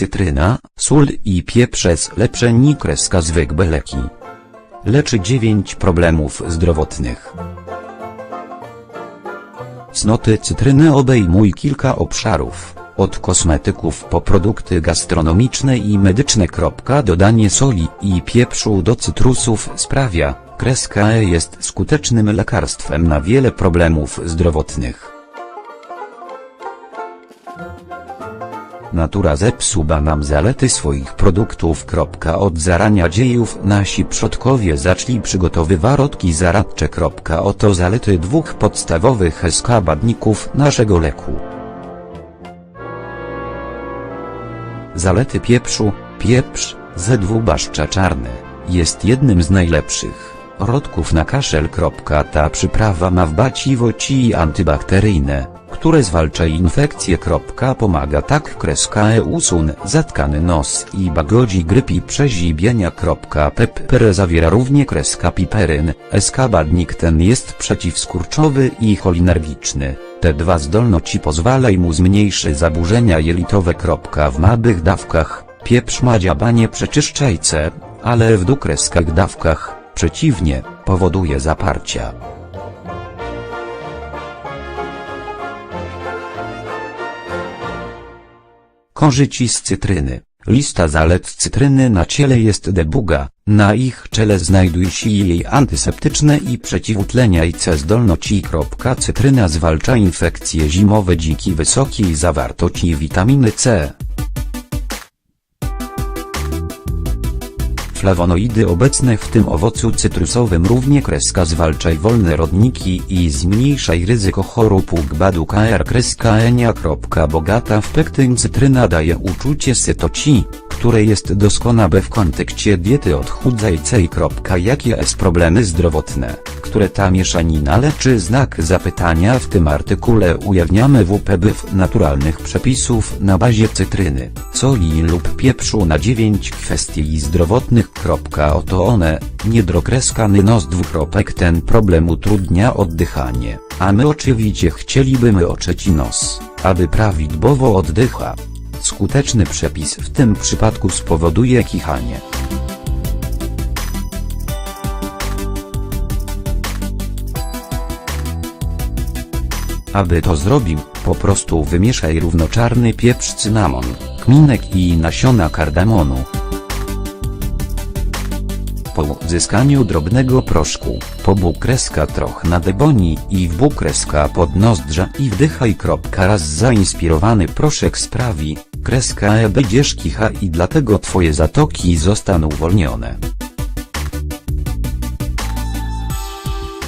cytryna, sól i pieprz jest lepsze niż kreska zwykłe leki. Leczy 9 problemów zdrowotnych. Cnoty cytryny obejmuj kilka obszarów, od kosmetyków po produkty gastronomiczne i medyczne. Dodanie soli i pieprzu do cytrusów sprawia, kreska E jest skutecznym lekarstwem na wiele problemów zdrowotnych. Natura zepsuła nam zalety swoich produktów. Od zarania dziejów nasi przodkowie zaczęli przygotowywać rodki zaradcze. Oto zalety dwóch podstawowych składników naszego leku. Zalety pieprzu, pieprz, Z2 czarny, jest jednym z najlepszych rodków na kaszel. Ta przyprawa ma wbaciwości antybakteryjne, które zwalcza infekcje. Pomaga tak kreska e usun zatkany nos i bagodzi gryp i przezibienia. Pepper zawiera równie kreska piperyn, składnik ten jest przeciwskurczowy i cholinergiczny. Te dwa zdolności pozwalaj mu zmniejszyć zaburzenia jelitowe. W małych dawkach, pieprz ma działanie przeczyszczajce, ale w dukreskach dawkach, przeciwnie, powoduje zaparcia. Korzyści z cytryny. Lista zalet cytryny na ciele jest debuga, na ich czele znajduje się jej antyseptyczne i przeciwutleniajce zdolności. Cytryna zwalcza infekcje zimowe dzięki wysokiej zawartości witaminy C. Flawonoidy obecne w tym owocu cytrusowym równie kreska zwalczaj wolne rodniki i zmniejszaj ryzyko chorób ugładu KR kreska enia. Bogata w pektyn cytryna daje uczucie sytoci, które jest doskonałe w kontekście diety odchudzajcej. Jakie jest problemy zdrowotne, które ta mieszanina leczy znak zapytania w tym artykule ujawniamy WPBF naturalnych przepisów na bazie cytryny, soli lub pieprzu na 9 kwestii zdrowotnych. Oto one, niedrokreskany nos dwukropek ten problem utrudnia oddychanie, a my oczywiście chcielibyśmy oczyć nos, aby prawidłowo oddycha. Skuteczny przepis w tym przypadku spowoduje kichanie. Aby to zrobił, po prostu wymieszaj równoczarny pieprz cynamon, kminek i nasiona kardamonu. Po uzyskaniu drobnego proszku, pobóg kreska troch na deboni i wbóg kreska pod nozdrza i wdychaj. Raz zainspirowany proszek sprawi, kreska e będziesz kicha i dlatego twoje zatoki zostaną uwolnione.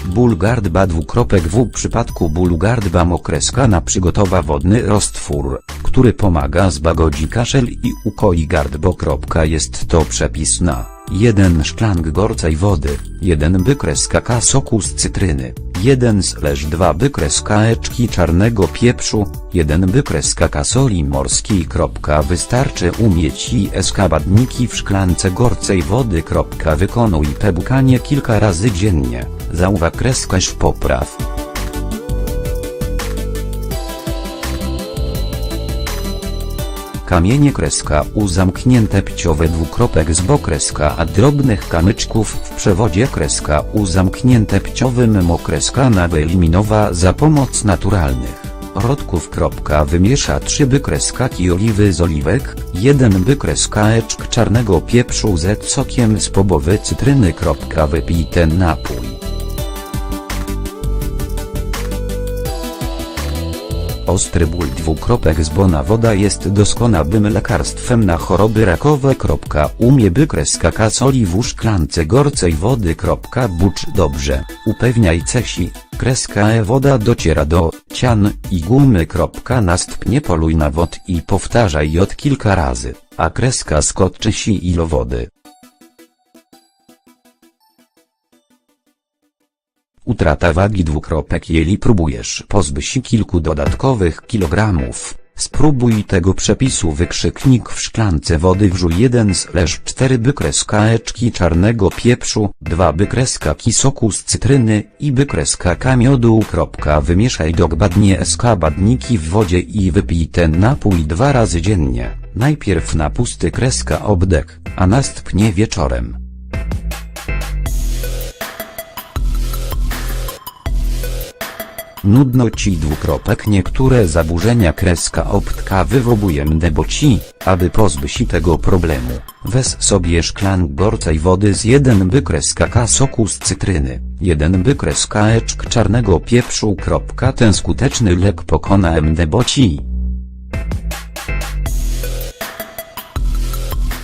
Bulgardba w przypadku Bulgardba mokreska na przygotowa wodny roztwór, który pomaga zbagodzi kaszel i ukoi gardbo. Jest to przepis na 1 szklank gorcej wody, 1 bykres kaka soku z cytryny, 1 slash 2 bykres kaeczki czarnego pieprzu, 1 bykres kaka soli morskiej. Wystarczy umieć i eskabadniki w szklance gorcej wody. Wykonuj pebukanie kilka razy dziennie, zauważ kreskaś popraw. Kamienie kreska U zamknięte pciowe dwukropek z bokreska a drobnych kamyczków w przewodzie kreska U zamknięte pciowym mokreska na wyeliminowa za pomoc naturalnych rodków. Wymiesza 3 by kreskaki oliwy z oliwek, 1 by kreskaeczk czarnego pieprzu z sokiem z pobowy cytryny. Wypij ten napój. Ostry ból dwukropek z bona woda jest doskonałym lekarstwem na choroby rakowe. Umie by kreska soli w szklance gorcej wody. Bucz dobrze, upewniaj cesi, kreska e woda dociera do cian i gumy. Następnie poluj na wod i powtarzaj od kilka razy, a kreska skoczy si ilo wody. Utrata wagi dwukropek Jeli próbujesz pozbyć się kilku dodatkowych kilogramów, spróbuj tego przepisu wykrzyknik w szklance wody wrzuj 1 slash 4 bykreskaeczki czarnego pieprzu, 2 bykreska kisoku z cytryny i bykreska kamiodu. Wymieszaj dogładnie skabadniki w wodzie i wypij ten napój dwa razy dziennie. Najpierw na pusty kreska obdek, a następnie wieczorem. Nudno ci dwukropek niektóre zaburzenia kreska optka wywołuje bo ci, aby pozbyć się tego problemu, wez sobie szklank gorcej wody z 1 by kreska K soku z cytryny, 1 by kreska eczk czarnego pieprzu. Ten skuteczny lek pokona bo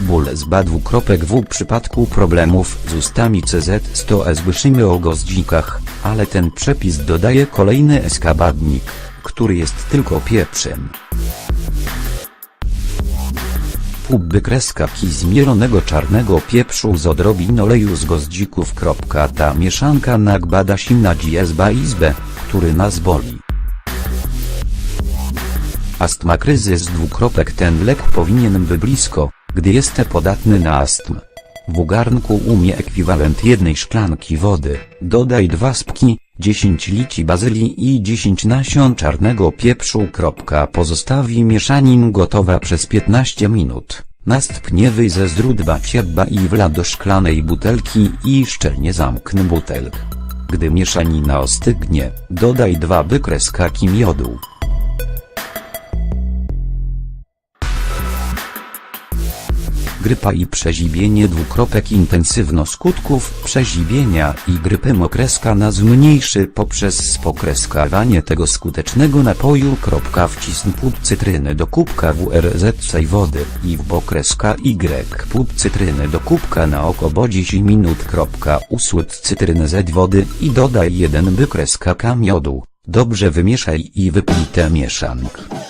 Ból z dwukropek w przypadku problemów z ustami CZ100 słyszymy o goździkach, ale ten przepis dodaje kolejny eskabadnik, który jest tylko pieprzem. Półby kreska ki zmielonego czarnego pieprzu z odrobin oleju z goździków. Ta mieszanka nagbada się na dziezba izbę, który nas boli. Astma kryzys dwukropek ten lek powinien by blisko, gdy jest podatny na astm. W garnku umie ekwiwalent jednej szklanki wody, dodaj dwa spki, 10 lici bazylii i 10 nasion czarnego pieprzu. Pozostawi mieszanin gotowa przez 15 minut. Następnie wyj ze źródła ciepła i wla do szklanej butelki i szczelnie zamknę butelkę. Gdy mieszanina ostygnie, dodaj dwa by kreskaki miodu. Grypa i przezibienie dwukropek intensywno skutków przezibienia i grypy okreska na zmniejszy poprzez spokreskawanie tego skutecznego napoju. Wcisn pół cytryny do kubka WRZ wody i w okreska Y pół cytryny do kubka na około 10 minut. Usłyt cytrynę z wody i dodaj jeden by kreska K miodu. Dobrze wymieszaj i wypij tę mieszankę.